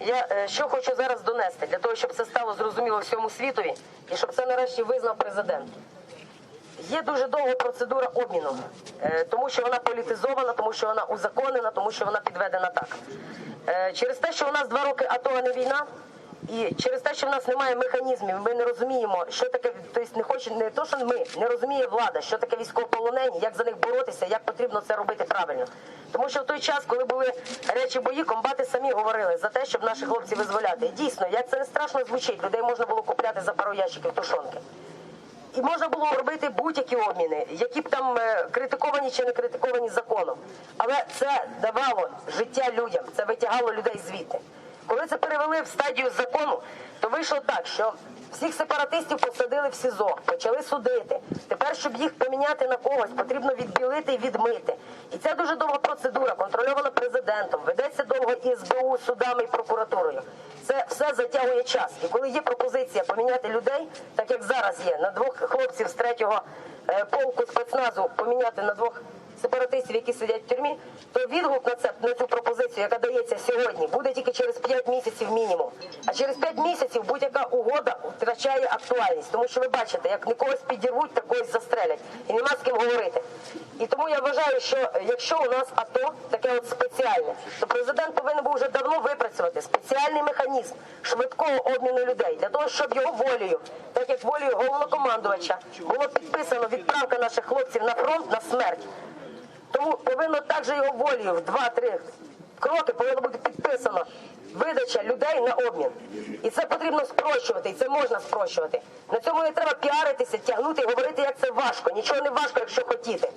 Я е, що хочу зараз донести для того, щоб це стало зрозуміло всьому світові, і щоб це нарешті визнав президент. Є дуже довга процедура обміну, е, тому що вона політизована, тому що вона узаконена, тому що вона підведена так. Е, Через те, що у нас два роки АТО, а не війна, і через те, що в нас немає механізмів, ми не розуміємо, що таке, тобто не хоче, не то, що ми, не розуміє влада, що таке військовополонені, як за них боротися, як потрібно це робити правильно. Тому що в той час, коли були речі бої, комбати самі говорили за те, щоб наших хлопців визволяти. І дійсно, як це не страшно звучить, людей можна було купляти за пару ящиків тушонки. І можна було робити будь-які обміни, які б там е, критиковані чи не критиковані законом. Але це давало життя людям, це витягало людей звідти. Коли це перевели в стадію закону, то вийшло так, що всіх сепаратистів посадили в СІЗО, почали судити. Тепер, щоб їх поміняти на когось, потрібно відбілити і відмити. І це дуже довга процедура, контрольована президентом, ведеться довго і СБУ, судами і прокуратурою. Це все затягує час. І коли є пропозиція поміняти людей, так як зараз є, на двох хлопців з третього е, полку спецназу поміняти на двох сепаратистів, які сидять в тюрмі, то відгук на це на цю пропозицію, яка дається сьогодні, буде тільки через 5 місяців мінімум. А через 5 місяців будь-яка угода втрачає актуальність, тому що ви бачите, як когось підірвуть, так когось застрелять, і нема з ким говорити. І тому я вважаю, що якщо у нас АТО таке от спеціальне, то президент повинен був вже давно випрацювати спеціальний механізм швидкого обміну людей для того, щоб його волею, так як волею головнокомандувача, було підписано відправка наших хлопців на фронт на смерть. Тому повинно також його волею в 2-3 кроки повинно бути підписано видача людей на обмін. І це потрібно спрощувати, і це можна спрощувати. На цьому не треба піаритися, тягнути і говорити, як це важко. Нічого не важко, якщо хотіти.